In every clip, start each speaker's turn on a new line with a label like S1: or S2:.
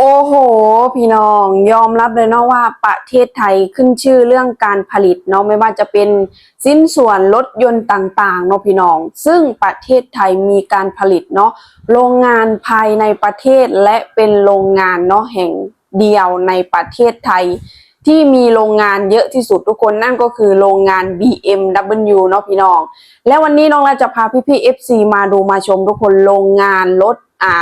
S1: โอ้โห พี่น้องยอมรับเลยเนาะว่าประเทศไทยขึ้นชื่อเรื่องการผลิตเนาะไม่ว่าจะเป็นสิ้นส่วนรถยนต์ต่างๆเนาะพี่น้อง ซึ่งประเทศไทยมีการผลิตเนาะโรงงานภายในประเทศและเป็นโรงงานเนาะแห่งเดียวในประเทศไทย ที่มีโรงงานเยอะที่สุดทุกคนนั่นก็คือโรงงาน BMW เนาะพี่น้อง และวันนี้น้องเราจะพาพี่ๆ FC มาดูมาชมทุกคนโรงงานรถอ่า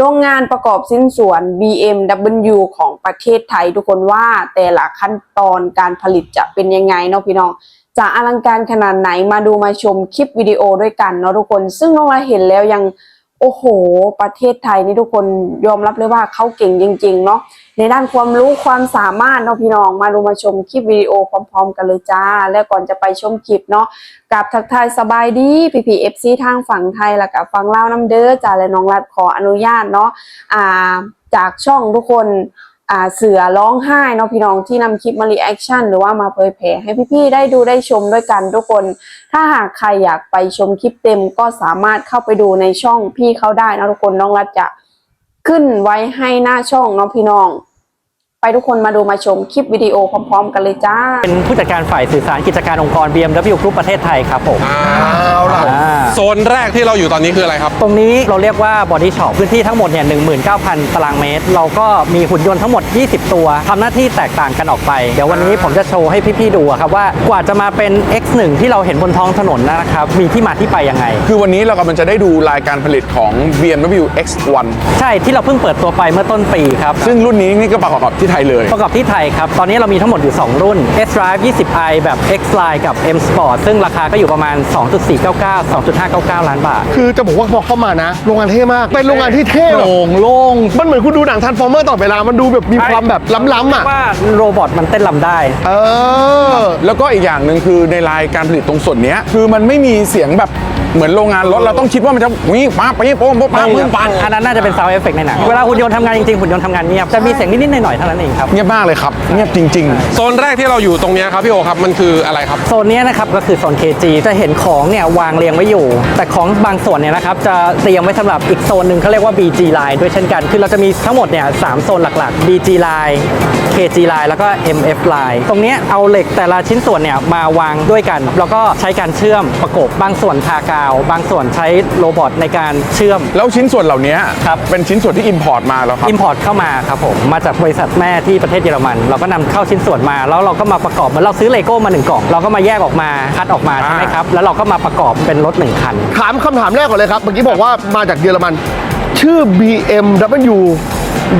S1: โรงงานประกอบชิ้นส่วน BMW ของประเทศไทยทุกคนว่าแต่ละขั้นตอนการผลิตจะเป็นยังไงเนาะพี่น้องจะอลังการขนาดไหนมาดูมาชมคลิปวิดีโอด้วยกันเนาะทุกคน ซึ่งน้องเราเห็นแล้วยัง โอ้โห ประเทศไทยนี่ทุกคนยอมรับเลยว่าเขาเก่งจริง ๆ เนาะในด้านความรู้ความสามารถเนาะพี่น้องมาดูมาชมคลิปวิดีโอพร้อม ๆ กันเลยจ้า และก่อนจะไปชมคลิปเนาะกับทักทายสบายดีพีพีเอฟซีทางฝั่งไทยแล้วกับฝั่งลาวน้ำเด้อจ้าและน้องรัดขออนุญาตเนาะอ่าจากช่องทุกคน อ่าเสือร้องไห้เนาะพี่น้องที่นำคลิปมารีแอคชั่นหรือว่ามาเผยแผ่ให้พี่ๆได้ดูได้ชมด้วยกันทุกคน ถ้าหากใครอยากไปชมคลิปเต็มก็สามารถเข้าไปดูในช่องพี่เขาได้นะทุกคนน้องรัฐจะขึ้นไว้ให้หน้าช่องเน้องพี่น้อง ไปทุกคนมาดูมาชมคลิปวิดีโอพร้อม ๆ กันเลยจ้า
S2: เป็นผู้จัดการฝ่ายสื่อสารกิจการองค์กร BMW Group ประเทศไทยครับผม
S3: เอาล่ะ
S2: อ่า
S3: โซนแรกที่เราอยู่ตอนนี้คืออะไรครับ
S2: ตรงนี้เราเรียกว่า Body Shop พื้นที่ทั้งหมดเนี่ย19,000 ตารางเมตร เราก็มีหุ่นยนต์ทั้งหมด 20 ตัวทำหน้าที่แตกต่างกันออกไป เดี๋ยววันนี้ผมจะโชว์ให้พี่ๆดูอะครับว่ากว่าจะมาเป็น X1 ที่เราเห็นบนท้องถนนนะครับมีที่มาที่ไปยังไง
S3: คือวันนี้เรากำลังจะได้ดูรายการผลิตของ BMW X1
S2: ใช่ที่เราเพิ่งเปิดตัวไปเมื่อต้นปีครับ
S3: ซึ่งรุ่นนี้นี่ก็ประกอบกับที่ไทยเลย
S2: ประกอบที่ไทยครับ ตอนนี้เรามีทั้งหมดอยู่ 2 รุ่น S Drive 20i แบบ X Line กับ M Sport ซึ่งราคาก็อยู่ประมาณ 2.499 2.599 ล้านบาท
S4: คือจะบอกว่าพอเข้ามานะ โรงงานเท่มาก เป็นโรงงานที่เท่แบบ
S2: โล่งโล่ง
S4: มันเหมือนคุณดูหนังทันฟอร์เมอร์ตลอดเวลา มันดูแบบมีความแบบล้ำๆอะ
S2: ว่าโรบอทมันเต้นลำได้
S4: เออ
S3: แล้วก็อีกอย่างหนึ่งคือในรายการผลิตตรงส่วนเนี้ยคือมันไม่มีเสียงแบบเหมือนโรงงานรถเราต้องคิดว่ามันจะวิ่งปั๊บไปโป้งโป้งปั๊บมึงปัง
S2: อันนั้นน่าจะเป็น sound effect ในหนังเวลาหุ่นยนต์ทำงานจริงๆหุ่นยนต์ทำงานเงียบจะมีเสียงนิดๆหน่อยๆเท่านั้นเองครับ
S3: เงียบมากเลยครับ เงียบจริง
S5: โซนแรกที่เราอยู่ตรงเนี้ยครับพี่โอครับมันคืออะไรครับ
S2: โซนเนี้ยนะครับก็คือโซน KG จะเห็นของเนี่ยวางเรียงไว้อยู่ แต่ของบางส่วนเนี่ยนะครับจะเตรียมไว้สำหรับอีกโซนหนึ่งเขาเรียกว่า BG line ด้วยเช่นกัน คือเราจะมีทั้งหมดเนี่ยสามโซนหลักๆ BG line KG line แล้วก็ MF line ตรงเนี้ยเอาเหล็กแต่ละชิ้นส่วนเนี่ยมาวางด้วยกัน แล้วก็ใช้การเชื่อมประกบบางส่วนทากาว บางส่วนใช้โรบอทในการเชื่อม
S3: ๆแล้วชิ้นส่วนเหล่านี้
S2: ครับ
S3: เป็นชิ้นส่วนที่อิมพอร์ตมาแล้วครับ
S2: อิมพอร์ตเข้ามาครับผมมาจากบริษัทแม่ที่ประเทศเยอรมัน เราก็นำเข้าชิ้นส่วนมา แล้วเราก็มาประกอบเหมือนเราซื้อเลโก้มาหนึ่งกล่องเราก็มาแยกออกมาคัดออกมา
S3: อ่า
S2: ใช่ไหมครับแล้วเราก็มาประกอบเป็นรถหนึ่งคัน
S4: ถามคำถามแรกก่อนเลยครับเมื่อกี้บอกว่ามาจากเยอรมัน ชื่อ BMW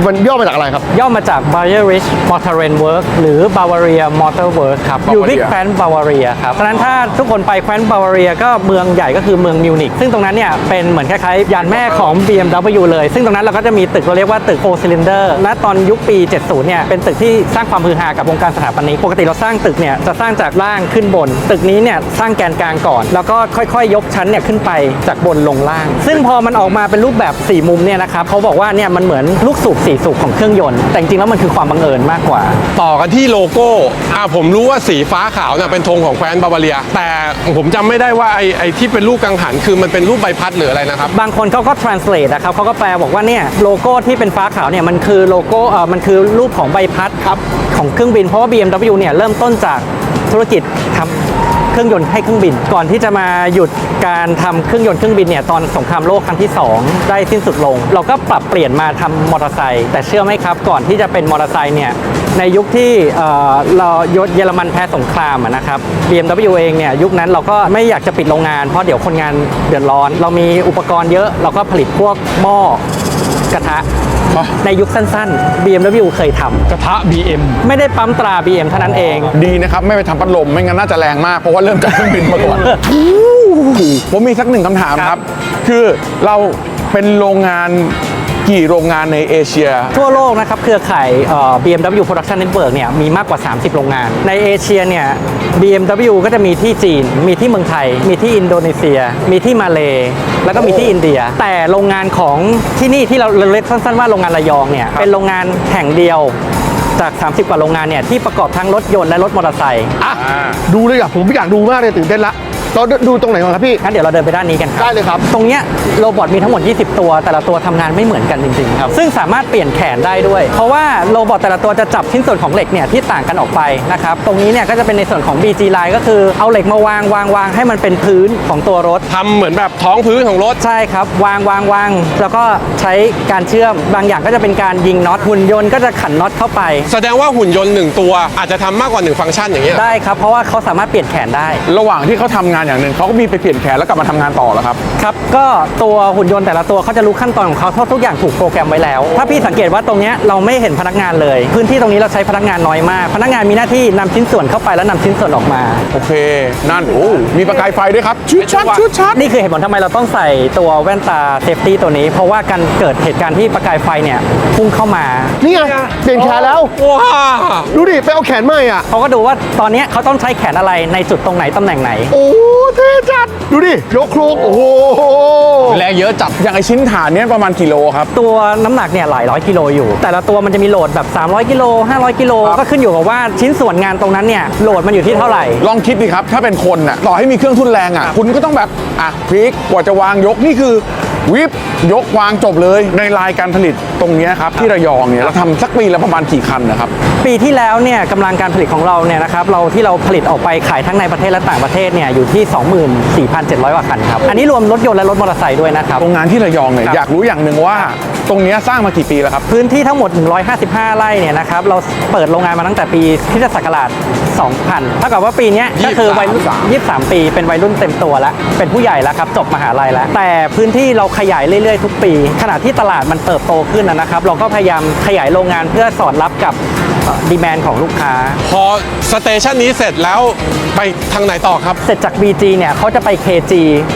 S4: มันย่อมาจากอะไรครับ
S2: ย่อมาจาก Bayerische Motorenwerk หรือ Bavaria Motor Work ครับ อยู่ที่
S3: Bavaria
S2: แคว้นบาวาเรียครับเพราะฉะนั้นถ้าทุกคนไปแคว้นบาวาเรียก็เมืองใหญ่ก็คือเมืองมิวนิกซึ่งตรงนั้นเนี่ยเป็นเหมือนคล้ายๆยานแม่ของ BMW เลย ซึ่งตรงนั้นเราก็จะมีตึกเราเรียกว่าตึก4 cylinder ณตอนยุคปี 70 เนี่ยเป็นตึกที่สร้างความฮือฮากับวงการสถาปนิกปกติเราสร้างตึกเนี่ยจะสร้างจากล่างขึ้นบน ตึกนี้เนี่ยสร้างแกนกลางก่อน แล้วก็ค่อยๆ ยกชั้นเนี่ยขึ้นไปจากบนลงล่าง ซึ่งพอมันออกมาเป็นรูปแบบ4มุมเนี่ยนะครับเขาบอกว่าเนี่ยมันเหมือนลูกสูบ4สูบของเครื่องยนต์ แต่จริงๆแล้วมันคือความบังเอิญมากกว่า
S5: ต่อกันที่โลโก้อ่าผมรู้ว่าสีฟ้าขาวเนี่ยเป็นธงของแคว้นบาวาเรีย แต่ผมจำไม่ได้ว่าไอ้ไอ้ที่เป็นรูปกังหันคือมันเป็นรูปใบพัดหรืออะไรนะครับ
S2: บางคนเขาก็ translate นะครับเขาก็แปลบอกว่าเนี่ยโลโก้ที่เป็นฟ้าขาวเนี่ยมันคือโลโก้เออมันคือรูปของใบพัดครับของเครื่องบินเพราะว่า BMW เนี่ยเริ่มต้นจากธุรกิจทำเค รื่องยนต์ให้เครื่องบิน ก่อนที่จะมาหยุดการทำเครื่องยนต์เครื่องบินเนี่ยตอนสงครามโลกครั้งที่ 2 ได้สิ้นสุดลง เราก็ปรับเปลี่ยนมาทำมอเตอร์ไซค์แต่เชื่อไหมครับ ก่อนที่จะเป็นมอเตอร์ไซค์เนี่ยในยุคที่เออเราเยอรมันแพ้สงครามะนะครับ BMW เองเนี่ยยุคนั้นเราก็ไม่อยากจะปิดโรงงานเพราะเดี๋ยวคนงานเดือดร้อน เรามีอุปกรณ์เยอะเราก็ผลิตพวกหม้อ กระทะ
S3: อ๋อ
S2: ในยุคสั้นๆ BMW เคยทำ
S5: กระทะ BM
S2: ไม่ได้ปั๊มตรา BM เท่านั้นเอง
S3: ดีนะครับ ไม่ไปทำพัดลม ไม่งั้นน่าจะแรงมาก เพราะว่าเริ่มจากเครื่องบินมาก่อนผมมีสักหนึ่งคำถามครับ คือเราเป็นโรงงาน กี่โรงงานในเอเชีย
S2: ทั่วโลกนะครับเครือข่ายเอ่อ BMW Production Network เนี่ยมีมากกว่า 30 โรงงาน ในเอเชียเนี่ย BMW ก็จะมีที่จีน มีที่เมืองไทย มีที่อินโดนีเซีย มีที่มาเลแล้วก็มีที่อินเดีย แต่โรงงานของที่นี่ที่เราเรียกสั้นๆว่าโรงงานระยองเนี่ยเป็นโรงงานแห่งเดียวจาก 30 กว่าโรงงานเนี่ยที่ประกอบทั้งรถยนต์และรถมอเตอร์ไซค์
S4: อะ ดูเลยอะ ผมอยากดูมากเลยตื่นเต้นละ เราดูตรงไหนก่อนครับพี่
S2: งั้นเดี๋ยวเราเดินไปด้านนี้กันครับ
S4: ได้เลยครับ
S2: ตรงเนี้ยโรบอทมีทั้งหมด 20 ตัว แต่ละตัวทำงานไม่เหมือนกันจริงๆครับ ซึ่งสามารถเปลี่ยนแขนได้ด้วย เพราะว่าโรบอทแต่ละตัวจะจับชิ้นส่วนของเหล็กเนี่ยที่ต่างกันออกไปนะครับ ตรงนี้เนี่ยก็จะเป็นในส่วนของ BG line ก็คือเอาเหล็กมาวางวางวางให้มันเป็นพื้นของตัวรถ
S5: ทำเหมือนแบบท้องพื้นของรถ
S2: ใช่ครับ วางวางวางแล้วก็ใช้การเชื่อม บางอย่างก็จะเป็นการยิงน็อตหุ่นยนต์ก็จะขันน็อตเข้าไป
S5: แสดงว่าหุ่นยนต์หนึ่งตัวอาจจะทำมากกว่าหนึ่งฟังก์ชันอย่างเงี้ย
S2: ได้ครับเพราะว่าเขาสามารถเปลี่ยนแขนได้
S3: ระหว่างที่เขาทำงานอย่างหนึ่งเขาก็มีไปเปลี่ยนแขนแล้วกลับมาทำงานต่อแล้วครับ
S2: ครับก็ตัวหุ่นยนต์แต่ละตัวเขาจะรู้ขั้นตอนของเขาเพราะทุกอย่างถูกโปรแกรมไว้แล้ว ถ้าพี่สังเกตว่าตรงเนี้ยเราไม่เห็นพนักงานเลย พื้นที่ตรงนี้เราใช้พนักงานน้อยมาก พนักงานมีหน้าที่นำชิ้นส่วนเข้าไปแล้วนำชิ้นส่วนออกมา
S3: โอเค นั่นโอ้มีประกายไฟด้วยครับชุดชัดชุดชัด
S2: นี่คือเหตุผลทำไมเราต้องใส่ตัวแว่นตาเซฟตี้ตัวนี้ เพราะว่าการเกิดเหตุการณ์ที่ประกายไฟเนี่ยพุ่งเข้ามา
S4: นี่ไงเปลี่ยนแขนแล้ว
S5: ว้า
S4: ดูดิไปเอาแขนใหม่อะ
S2: เขาก็ดูว่าตอนเนี้ยเขาต้องใช้แขนอะไรในจุดตรงไหนตำแหน่งไหน
S4: โอ้เท่จัด ดูดิ ยกโครงโอ้โห
S3: แรงเยอะจัด อย่างไอชิ้นฐานเนี้ยประมาณกิโลครับ
S2: ตัวน้ำหนักเนี่ยหลายร้อยกิโลอยู่ แต่ละตัวมันจะมีโหลดแบบ 300 กิโล 500 กิโล ก็ขึ้นอยู่กับว่าชิ้นส่วนงานตรงนั้นเนี่ยโหลดมันอยู่ที่เท่าไหร่
S3: ลองคิดดิครับ ถ้าเป็นคนน่ะ ต่อให้มีเครื่องทุ่นแรงอะ คุณก็ต้องแบบ อะพลิกกว่าจะวางยกนี่คือ วิบยกวางจบเลยในลายการผลิตตรงเนี้ยครับที่ระยองเนี่ยเราทำสักปีละประมาณกี่คันนะครับ
S2: ปีที่แล้วเนี่ยกำลังการผลิตของเราเนี่ยนะครับเราที่เราผลิตออกไปขายทั้งในประเทศและต่างประเทศเนี่ยอยู่ที่ 24,700กว่าคันครับอันนี้รวมรถยนต์และรถมอเตอร์ไซค์ด้วยนะครับ
S3: โรงงานที่ระยองเนี่ย
S2: ครับ
S3: อยากรู้อย่างหนึ่งว่าตรงเนี้ยสร้างมากี่ปีแล้วครับ
S2: พื้นที่ทั้งหมด 155 ไร่เนี่ยนะครับเราเปิดโรงงานมาตั้งแต่ปีคริสตศักราช 2000 เท่ากับว่าปีเนี้ยก็คือวัยรุ่น23 ปี เป็นวัยรุ่นเต็มตัวแล้วเป็นผู้ใหญ่แล้วครับจบมหาลัยแล้วแต่พื้นที่เราขยายเรื่อยๆ ทุกปี ขณะที่ตลาดมันเติบโตขึ้นนะครับ เราก็พยายามขยายโรงงานเพื่อสอดรับกับ ดีแมนของลูกค้า
S5: พอสเตชันนี้เสร็จแล้วไปทางไหนต่อครับ
S2: เสร็จจาก BG เนี่ยเขาจะไป KG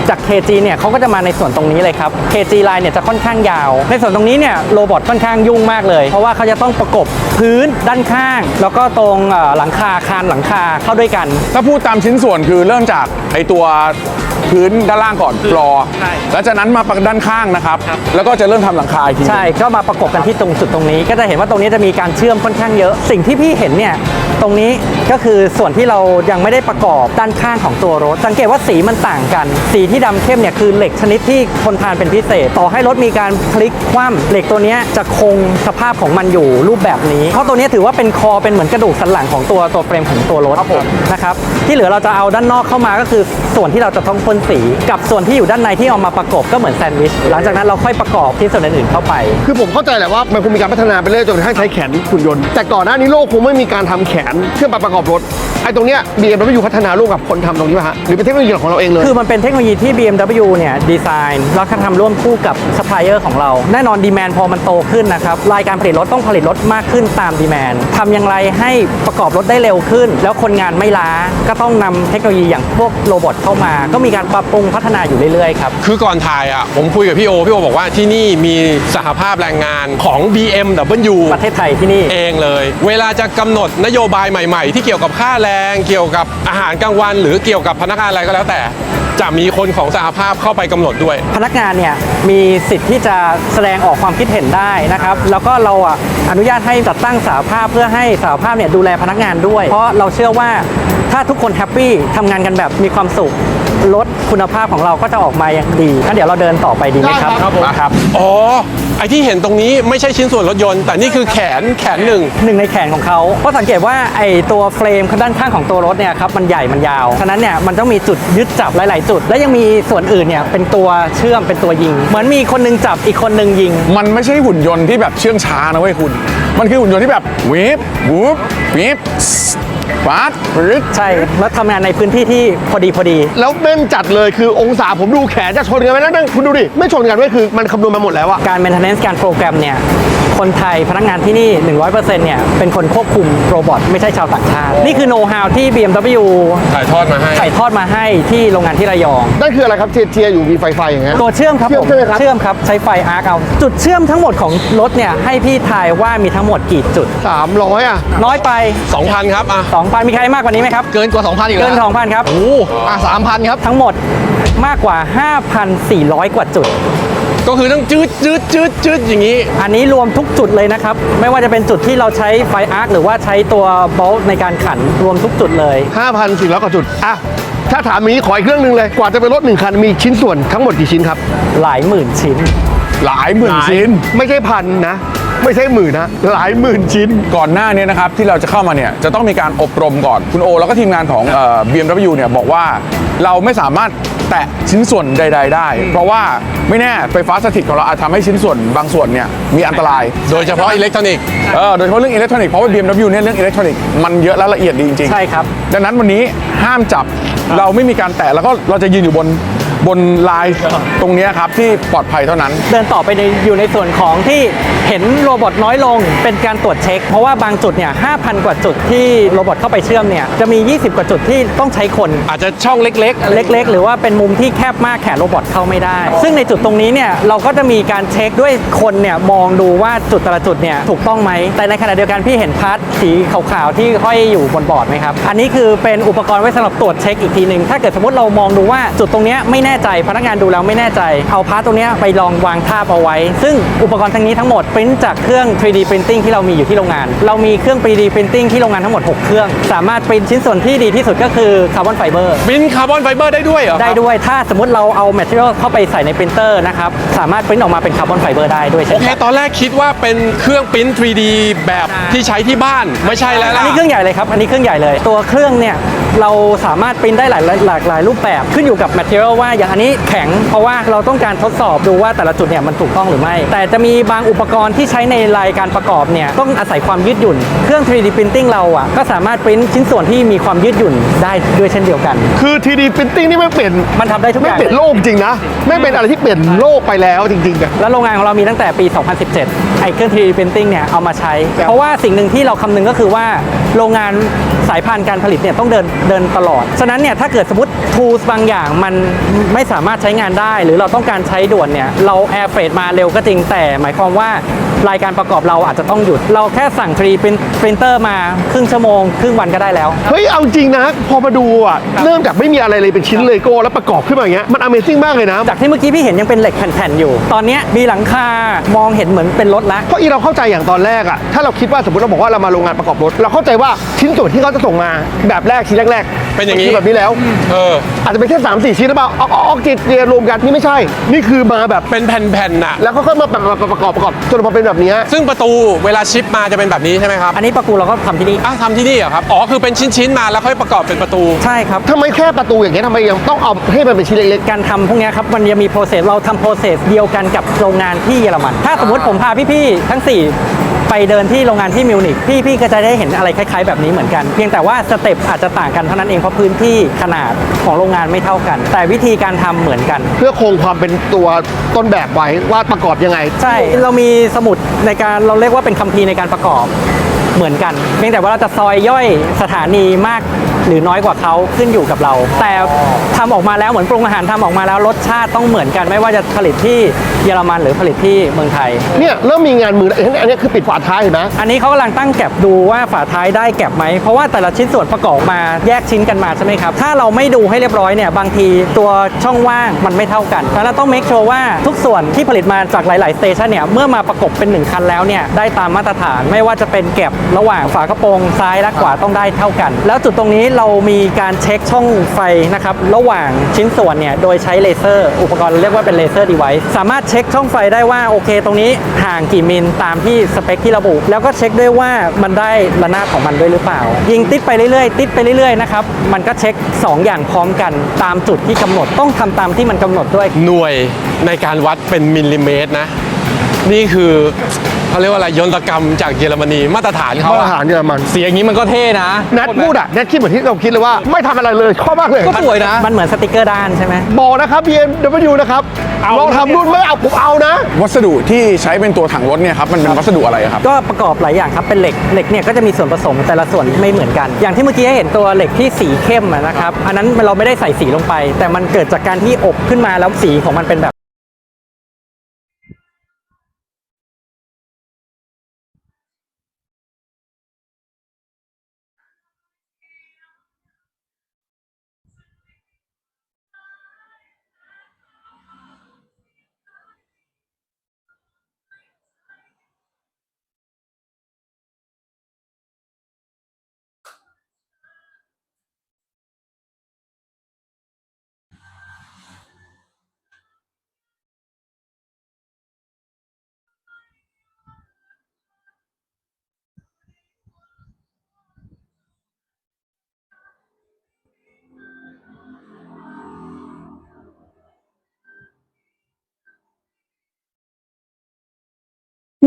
S2: จาก KG เนี่ยเขาก็จะมาในส่วนตรงนี้เลยครับ KG line เนี่ยจะค่อนข้างยาว ในส่วนตรงนี้เนี่ยโรบอทค่อนข้างยุ่งมากเลย เพราะว่าเขาจะต้องประกบพื้นด้านข้าง แล้วก็ตรงเอ่อหลังคาคานหลังคาเข้าด้วยกัน
S3: ถ้าพูดตามชิ้นส่วนคือเริ่มจากไอตัวพื้นด้านล่างก่อนฟลอร์
S2: ใช่
S3: แล้วจากนั้นมาด้านข้างนะครับ แล้วก็จะเริ่มทำหลังคาอีกที
S2: ใช่ก็มาประกบกันที่ตรงจุดตรงนี้ ก็จะเห็นว่าตรงนี้จะมีการเชื่อมค่อนข้างเยอะสิ่งที่พี่เห็นเนี่ยตรงนี้ก็คือส่วนที่เรายังไม่ได้ประกอบด้านข้างของตัวรถ สังเกตว่าสีมันต่างกัน สีที่ดำเข้มเนี่ยคือเหล็กชนิดที่ทนทานเป็นพิเศษ ต่อให้รถมีการพลิกคว่ำเหล็กตัวเนี้ยจะคงสภาพของมันอยู่รูปแบบนี้ เพราะตัวเนี้ยถือว่าเป็นคอเป็นเหมือนกระดูกสันหลังของตัวตัวเฟรมของตัวรถนะครับที่เหลือเราจะเอาด้านนอกเข้ามาก็คือส่วนที่เราจะต้องพ่นสีกับส่วนที่อยู่ด้านในที่เอามาประกบก็เหมือนแซนด์วิชหลังจากนั้นเราค่อยประกอบที่ส่วนอื่นๆเข้าไป
S4: คือผมเข้าใจแหละว่ามันคงมีการพัฒนาไปเรื่อยจนกระทั่งใช้แขนหุ่นยนต์แต่ก่อนหน้านี้โลกคงไม่มีการทำแขนเครื่องประกอบรถไอ้ตรงเนี้ย BMW พัฒนาร่วมกับคนทำตรงนี้ป่ะฮะหรือเป็นเทคโนโลยีของเราเองเลย
S2: คือมันเป็นเทคโนโลยีที่ BMW เนี่ยดีไซน์แล้วก็ทำร่วมคู่กับซัพพลายเออร์ของเรา แน่นอนดีแมนพอมันโตขึ้นนะครับรายการผลิตรถต้องผลิตรถมากขึ้นตามดีแมนทำอย่างไรให้ประกอบรถได้เร็วขึ้น แล้วคนงานไม่ล้าก็ต้องนำเทคโนโลยีอย่างพวกโรบอทเข้ามา ก็มีการปรับปรุงพัฒนาอยู่เรื่อยๆครับ
S5: คือก่อนถ่ายอะผมคุยกับพี่โอพี่โอบอกว่าที่นี่มีสหภาพแรงงานของ BMW
S2: ประเทศไทยที่นี่
S5: เองเลยเวลาจะกำหนดนโยบายใหม่ ๆ ที่เกี่ยวกับค่าแรง เกี่ยวกับอาหารกลางวัน หรือเกี่ยวกับพนักงานอะไรก็แล้วแต่ จะมีคนของสหภาพเข้าไปกำหนดด้วย
S2: พนักงานเนี่ยมีสิทธิ์ที่จะแสดงออกความคิดเห็นได้นะครับ แล้วก็เราอะอนุญาตให้จัดตั้งสาภาพเพื่อให้สาภาพเนี่ยดูแลพนักงานด้วย เพราะเราเชื่อว่าถ้าทุกคนแฮปปี้ทำงานกันแบบมีความสุขลดคุณภาพของเราก็จะออกมาอย่างดีงั้นเดี๋ยวเราเดินต่อไปดีไหมครับ
S4: ได้ครับ
S3: ผมครับ
S5: อ๋อ ไอที่เห็นตรงนี้ไม่ใช่ชิ้นส่วนรถยนต์ แต่นี่คือแขนแขนหนึ่ง
S2: หนึ่งในแขนของเขาเพราะสังเกตว่าไอตัวเฟรมด้านข้างของตัวรถเนี่ยครับมันใหญ่มันยาว ฉะนั้นเนี่ยมันต้องมีจุดยึดจับหลายๆจุด และยังมีส่วนอื่นเนี่ยเป็นตัวเชื่อมเป็นตัวยิง เหมือนมีคนหนึงจับอีกคนหนึงยิง
S3: มันไม่ใช่หุ่นยนต์ที่แบบเชื่องช้านะเว้ยคุณ มันคือหุ่นยนต์ที่แบบวิบวูบวิบฟาดรึด
S2: ใช่ แล้วทำงานในพื้นที่ที่พอดีพอดี
S4: แล้วแม่นจัดเลยคือองศาผมดูแขนจะชนกันไหมนั่นคุณดูดิ ไม่ชนกันเว้ยคือมันคำนวณมาหมดแล้วอะ
S2: การ maintenance การโปรแกรมเนี่ย คนไทยพนักงานที่นี่ 100%เนี่ยเป็นคนควบคุมโรบอทไม่ใช่ชาวต่างชาติ นี่คือโน้ตฮาวที่ BMW
S5: ถ่ายทอดมาให้
S2: ถ่ายทอดมาให้ที่โรงงานที่ระยอง
S4: นั่นคืออะไรครับเทียร์เทียร์อยู่มีไฟไฟอย่างเงี้ย
S2: ตัวเชื่อมครับ
S4: เชื่อม
S2: ผม
S4: ใช่ไหมครับ
S2: เชื่อมครับใช้ไฟอาร์คเอา จุดเชื่อมทั้งหมดของรถเนี่ยให้พี่ทายว่ามีทั้งหมดกี่จุด
S4: สามร้อยอะ
S2: น้อยไป
S5: 2,000 ครับ อะ
S2: 2,000 มีใครมากกว่านี้ไหมครับ
S6: เกินกว่า 2,000 อีก
S2: เกิ
S6: แล้ว
S2: น2,000ครับ
S6: โอ้อะ3,000 ครับ
S2: ทั้งหมดมากกว่า 5,400 กว่าจุด
S5: ก็คือต้องจืดจืดจืดจืดอย่างนี้
S2: อันนี้รวมทุกจุดเลยนะครับ ไม่ว่าจะเป็นจุดที่เราใช้ไฟอาร์คหรือว่าใช้ตัวบอลในการขันรวมทุกจุดเลย
S4: 5,400กว่าจุดอะถ้าถามอย่างนี้ขออีกเรื่องหนึ่งเลย กว่าจะเป็นรถหนึ่งคันมีชิ้นส่วนทั้งหมดกี่ชิ้นครับ
S2: หลายหมื่นชิ้น
S3: หลายหมื่นชิ้น
S4: ไม่ใช่พันนะ ไม่ใช่หมื่นนะหลายหมื่นชิ้น
S3: ก่อนหน้านี้นะครับที่เราจะเข้ามาเนี่ยจะต้องมีการอบรมก่อนคุณโอ แล้วก็ทีมงานของเอ่อ BMW เนี่ยบอกว่าเราไม่สามารถแตะชิ้นส่วนใด ๆ ได้ เพราะว่าไม่แน่ไฟฟ้าสถิตของเราอาจทำให้ชิ้นส่วนบางส่วนเนี่ยมีอันตราย
S5: โดยเฉพาะอิเล็กทรอนิกส์
S3: เออโดยเฉพาะเรื่องอิเล็กทรอนิกส์เพราะว่า BMW เนี่ยเรื่องอิเล็กทรอนิกส์มันเยอะและละเอียดดีจริงๆ
S2: ใช่ครับ
S3: ดังนั้นวันนี้ห้ามจับเราไม่มีการแตะแล้วก็เราจะยืนอยู่บน บนลายตรงเนี้ยครับที่ปลอดภัยเท่านั้น
S2: เดินต่อไปในอยู่ในส่วนของที่เห็นโรบอทน้อยลงเป็นการตรวจเช็ค เพราะว่าบางจุดเนี่ย5,000 กว่าจุดที่โรบอทเข้าไปเชื่อมเนี่ยจะมี 20 กว่าจุดที่ต้องใช้คน
S5: อาจจะช่องเล็ก
S2: เล็ก ๆ หรือว่าเป็นมุมที่แคบมากแขนโรบอทเข้าไม่ได้ ซึ่งในจุดตรงนี้เนี่ยเราก็จะมีการเช็คด้วยคนเนี่ยมองดูว่าจุดแต่ละจุดเนี่ยถูกต้องไหมแต่ในขณะเดียวกันพี่เห็นพาร์ทสีขาวๆที่ห้อยอยู่บนบอร์ดไหมครับอันนี้คือเป็นอุปกรณ์ไว้สำหรับตรวจเช็คอีกทีหนึ่งถ้าเกิดสมมติเรามองดูว่าจุดตรงเนี้ยไม่แน่ใจ พนักงานดูแล้วไม่แน่ใจ เอาพาร์ทตรงเนี้ยไปลองวางทาบเอาไว้ ซึ่งอุปกรณ์ทั้งนี้ทั้งหมดปริ้นจากเครื่อง 3D Printing ที่เรามีอยู่ที่โรงงาน เรามีเครื่อง 3D Printing ที่โรงงานทั้งหมด 6 เครื่อง สามารถปริ้นชิ้นส่วนที่ดีที่สุดก็คือคาร์บอนไฟเบอร์
S5: ๆบินคาร์บอนไฟเบอร์ได้ด้วยเหรอครับ
S2: ได้ด้วยถ้าสมมติเราเอา material เข้าไปใส่ในปรินเตอร์นะครับสามารถปริ้นออกมาเป็นคาร์บอนไฟเบอร์ได้ด้วย
S5: โอ
S2: เช่น
S5: เค
S2: กัน
S5: ตอนแรกคิดว่าเป็นเครื่องปริ้น 3D แบบที่ใช้ที่บ้านไม่ใช่แล้ว
S2: อัน
S5: ล่ะ
S2: นี้เครื่องใหญ่เลยครับอันนี้เครื่องใหญ่เลยตัวเครื่องเนี่ย เราสามารถปริ้นได้หลายหลากหลายรูปแบบขึ้นอยู่กับ material ว่าอย่างอันนี้แข็งเพราะว่าเราต้องการทดสอบดูว่าแต่ละจุดเนี่ยมันถูกต้องหรือไม่ แต่จะมีบางอุปกรณ์ที่ใช้ในรายการประกอบเนี่ยต้องอาศัยความยืดหยุ่น เครื่อง 3D printing เราอะก็สามารถปริ้นชิ้นส่วนที่มีความยืดหยุ่นได้ด้วยเช่นเดียวกัน
S4: คือ 3D Printing นี่ไม่เปลี่ยน
S2: มันทำได้ทุกอ
S4: ไม่
S2: ย่าง
S4: เปลี่ยนโลกจริงนะไม่เป็นอะไรที่เปลี่ยนโลกไปแล้วจริงๆอะ
S2: แล้วโรงงานของเรามีตั้งแต่ปี 2017 ไอ้เครื่อง 3D printing เนี่ยเอามาใช้เพราะว่าสิ่งหนึ่งที่เราคำนึงก็คือว่าโรงงานสายพานการผลิตเนี่ยต้องเดินเดินตลอด ฉะนั้นเนี่ยถ้าเกิดสมมติ tools บางอย่างมันไม่สามารถใช้งานได้ หรือเราต้องการใช้ด่วนเนี่ยเรา air freight มาเร็วก็จริงแต่หมายความว่ารายการประกอบเราอาจจะต้องหยุด เราแค่สั่ง 3D print- printer มาครึ่งชั่วโมง ครึ่งวันก็ได้แล้ว
S4: เฮ้ย เอาจริงนะ พอมาดูอะ เริ่มจากไม่มีอะไรเลยเป็นชิ้นเลโก้แล้วประกอบขึ้นมาอย่างเงี้ย มัน Amazing มากเลยนะ
S2: จากที่เมื่อกี้พี่เห็นยังเป็นเหล็กแผ่นๆอยู่ ตอนเนี้ยมีหลังคามองเห็นเหมือนเป็นรถแล้ว
S4: เพราะอีเราเข้าใจอย่างตอนแรกอะถ้าเราคิดว่าสมมติเราบอกว่าเรามาโรงงานประกอบรถ เราเข้าใจว่าชิ้นส่วนที่เขาจะส่งมาแบบแรกชิ้นแรกๆ
S5: เป็นอย่างนี้
S4: นี้ แบบนี้แล้ว
S5: เออ
S4: อาจจะเป็นแค่สามสี่ชิ้นหรือเปล่าออกออกออกจิตเรียนรวมกันนี่ไม่ใช่ นี่คือมาแบบ
S5: เป็นแผ่นๆน่ะ
S4: แล้วก็ค่อยมาประกอบประกอบประกอบจนมาเป็นแบบเนี้ย
S5: ซึ่งประตูเวลาชิปมาจะเป็นแบบนี้ใช่ไหมครับ
S2: อันนี้ประกูเราก็ทำที่นี่
S5: อะทำที่นี่เหรอครับ อ๋อ คือเป็นชิ้นๆมาแล้วค่อยประกอบเป็นประตู
S2: ใช่ครับ
S4: ทำไมแค่ประตูอย่างเงี้ยทำไมยังต้องเอาให้มันเป็นชิ้นเล็ก
S2: การทำพวกเนี้ยครับ มันจะมีโปรเซสเราทำโปรเซสเดียวกันกับโรงงานที่เยอรมัน ถ้าสมมติผมพาพี่ๆทั้ง4 ไปเดินที่โรงงานที่มิวนิกพี่ๆก็จะได้เห็นอะไรคล้ายๆแบบนี้เหมือนกัน เพียงแต่ว่าสเต็ปอาจจะต่างกันเท่านั้นเองเพราะพื้นที่ขนาดของโรงงานไม่เท่ากัน แต่วิธีการทำเหมือนกัน
S4: ๆเพื่อคงความเป็นตัวต้นแบบไว้ว่าประกอบยังไง
S2: ใช่เรามีสมุดในการเราเรียกว่าเป็นคัมภีร์ในการประกอบเหมือนกัน เพียงแต่ว่าเราจะซอยย่อยสถานีมาก หรือน้อยกว่าเขาขึ้นอยู่กับเรา แต่ทำออกมาแล้วเหมือนปรุงอาหารทำออกมาแล้วรสชาติต้องเหมือนกันไม่ว่าจะผลิตที่เยอรมันหรือผลิตที่เมืองไทย
S4: เนี่ยเริ่มมีงานมือแล้วเห็นอันนี้คือปิดฝาท้ายเห็นไหม
S2: อันนี้เขากำลังตั้งแก็บดูว่าฝาท้ายได้แก็บไหมเพราะว่าแต่ละชิ้นส่วนประกอบมาแยกชิ้นกันมาใช่ไหมครับถ้าเราไม่ดูให้เรียบร้อยเนี่ยบางทีตัวช่องว่างมันไม่เท่ากันแล้วเราต้อง make sure ว่าทุกส่วนที่ผลิตมาจากหลาย ๆ สเตชันเนี่ยเมื่อมาประกบเป็นหนึ่งคันแล้วเนี่ยได้ตามมาตรฐานไม่ว่าจะเป็นแก็บระหว่างฝากระโปรงซ้ายและขวาต้องได้เท่ากัน แล้วจุดตรงนี้เรามีการเช็คช่องไฟนะครับระหว่างชิ้นส่วนเนี่ยโดยใช้เลเซอร์ อุปกรณ์เรียกว่าเป็นเลเซอร์ดีไวซ์สามารถเช็คช่องไฟได้ว่าโอเค ตรงนี้ห่างกี่มิลตามที่สเปคที่ระบุ แล้วก็เช็คด้วยว่ามันได้ระนาบของมันด้วยหรือเปล่า ยิงติดไปเรื่อยๆ ติดไปเรื่อยๆนะครับมันก็เช็ค 2 อย่างพร้อมกันตามจุดที่กำหนดต้องทำตามที่มันกำหนดด้วย
S5: หน่วยในการวัดเป็นมิลลิเมตรนะ นี่คือ เขาเรียกว่าอะไรยนตกรรมจากเยอรมนีมาตรฐานเขา
S4: มาตร
S5: อะ
S4: ฐานเยอรมัน
S5: เสียงอย่างนี้มันก็เท่นะ
S4: นัดพูดอะนัดคิดเหมือนที่เราคิดเลยว่าไม่ทำอะไรเลยชอบมากเลย
S5: ก็สวยนะ
S2: มันเหมือนสติกเกอร์ด้านใช่ไหม
S4: บอกนะครับ BMW นะครับลองทำรุ่นไม่เอาผมเอานะ
S3: วัสดุที่ใช้เป็นตัวถังรถเนี่ยครับมันเป็นวัสดุอะไรครับ
S2: ก็ประกอบหลายอย่างครับ เป็นเหล็ก เหล็กเนี่ยก็จะมีส่วนผสมแต่ละส่วนไม่เหมือนกัน อย่างที่เมื่อกี้ให้เห็นตัวเหล็กที่สีเข้มอะนะครับ อันนั้นเราไม่ได้ใส่สีลงไป แต่มันเกิดจากการที่อบขึ้นมาแล้วสีของมันเป็นแบบ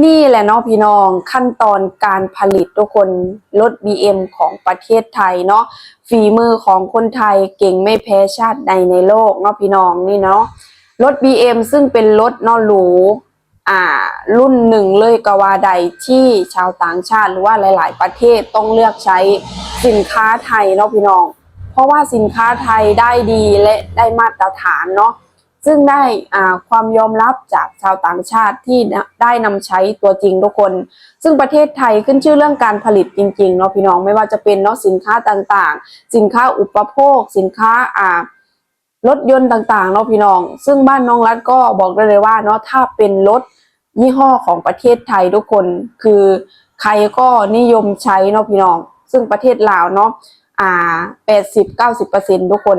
S1: นี่แหละเนาะพี่น้องขั้นตอนการผลิตทุกคนรถ BM ของประเทศไทยเนาะฝีมือของคนไทยเก่งไม่แพ้ชาติใดในโลกเนาะพี่น้องนี่เนาะรถ BM ซึ่งเป็นรถเนาะหรูอ่ารุ่นหนึ่งเลยก็ว่าใดที่ชาวต่างชาติหรือว่าหลาย ๆ ประเทศต้องเลือกใช้สินค้าไทยเนาะพี่น้อง เพราะว่าสินค้าไทยได้ดีและได้มาตรฐานเนาะ ซึ่งได้ความยอมรับจากชาวต่างชาติที่ได้นำใช้ตัวจริงทุกคน ซึ่งประเทศไทยขึ้นชื่อเรื่องการผลิตจริงๆเนาะพี่น้องไม่ว่าจะเป็นเนาะสินค้าต่างๆ สินค้าอุปโภค สินค้าอ่ารถยนต์ต่างๆเนาะพี่น้อง ซึ่งบ้านน้องรัฐก็บอกได้เลยว่าเนาะถ้าเป็นรถยี่ห้อของประเทศไทยทุกคน คือใครก็นิยมใช้เนาะพี่น้อง ซึ่งประเทศลาวเนาะอ่าแปดสิบเก้าสิบเปอร์เซ็นทุกคน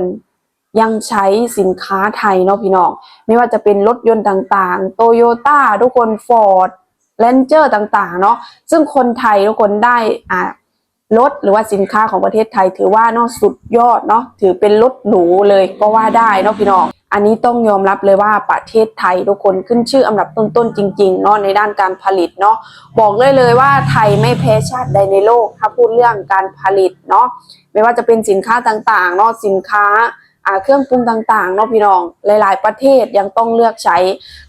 S1: ยังใช้สินค้าไทยเนาะพี่น้องไม่ว่าจะเป็นรถยนต์ต่างๆโตโยต้าทุกคนฟอร์ดแลนเจอร์ต่างๆเนาะซึ่งคนไทยทุกคนได้อ่ารถหรือว่าสินค้าของประเทศไทยถือว่าเนาะสุดยอดเนาะถือเป็นรถหรูเลยก็ว่าได้เนาะพี่น้องอันนี้ต้องยอมรับเลยว่าประเทศไทยทุกคนขึ้นชื่ออันดับต้นๆจริงๆเนาะในด้านการผลิตเนาะบอกเลยเลยว่าไทยไม่แพ้ชาติใดในโลกถ้าพูดเรื่องการผลิตเนาะไม่ว่าจะเป็นสินค้าต่างๆเนาะสินค้าอ่า เครื่องปรุงต่างๆเนาะพี่น้องหลาย ๆ ประเทศยังต้องเลือกใช้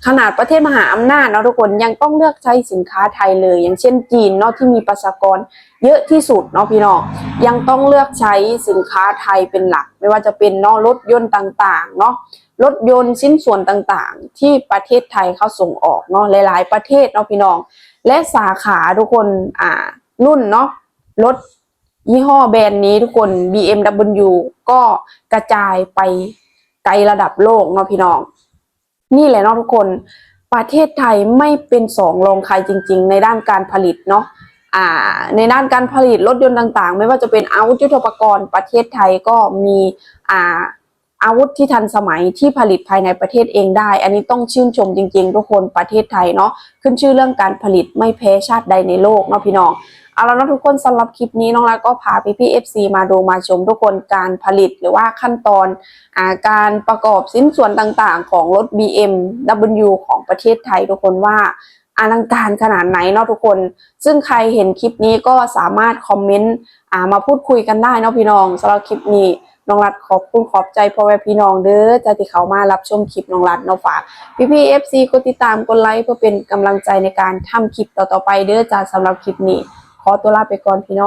S1: ขนาดประเทศมหาอำนาจเนาะทุกคนยังต้องเลือกใช้สินค้าไทยเลย อย่างเช่นจีนเนาะที่มีประชากรเยอะที่สุดเนาะพี่น้องยังต้องเลือกใช้สินค้าไทยเป็นหลัก ไม่ว่าจะเป็นเนาะรถยนต์ต่างๆเนาะรถยนต์ชิ้นส่วนต่างๆ ที่ประเทศไทยเขาส่งออกเนาะหลาย ๆ ประเทศเนาะพี่น้องและสาขาทุกคนอ่ารุ่นเนาะรถ ยี่ห้อแบรนด์นี้ทุกคน BMW ก็กระจายไปไกลระดับโลกเนาะพี่น้อง นี่แหละเนาะทุกคน ประเทศไทยไม่เป็นสองรองใครจริง ๆ ในด้านการผลิตเนาะอ่า ในด้านการผลิตรถยนต์ต่าง ๆ ไม่ว่าจะเป็นอาวุธยุทโธปกรณ์ประเทศไทยก็มีอ่าอาวุธที่ทันสมัยที่ผลิตภายในประเทศเองได้ อันนี้ต้องชื่นชมจริง ๆ ทุกคนประเทศไทยเนาะขึ้นชื่อเรื่องการผลิตไม่แพ้ชาติใดในโลกเนาะพี่น้อง เอาแล้วนะทุกคนสำหรับคลิปนี้น้องรักก็พาพี่พี่เอฟซีมาดูมาชมทุกคนการผลิตหรือว่าขั้นตอนอาการประกอบชิ้นส่วนต่างๆ ของรถ BMW ของประเทศไทยทุกคนว่าอลังการขนาดไหนเนาะทุกคน ซึ่งใครเห็นคลิปนี้ก็สามารถคอมเมนต์มาพูดคุยกันได้เนาะพี่น้องสำหรับคลิปนี้น้องรัฐขอบคุณขอบใจพ่อแม่พี่น้องเด้อจะที่เขามารับชมคลิปน้องรัฐเนาะฝากพี่พี่เอฟซีกดติดตามกดไลค์เพื่อเป็นกำลังใจในการทำคลิปต่อๆไปเด้อจ้าสำหรับคลิปนี้ ขอตัวลาไปก่อนพี่น้อง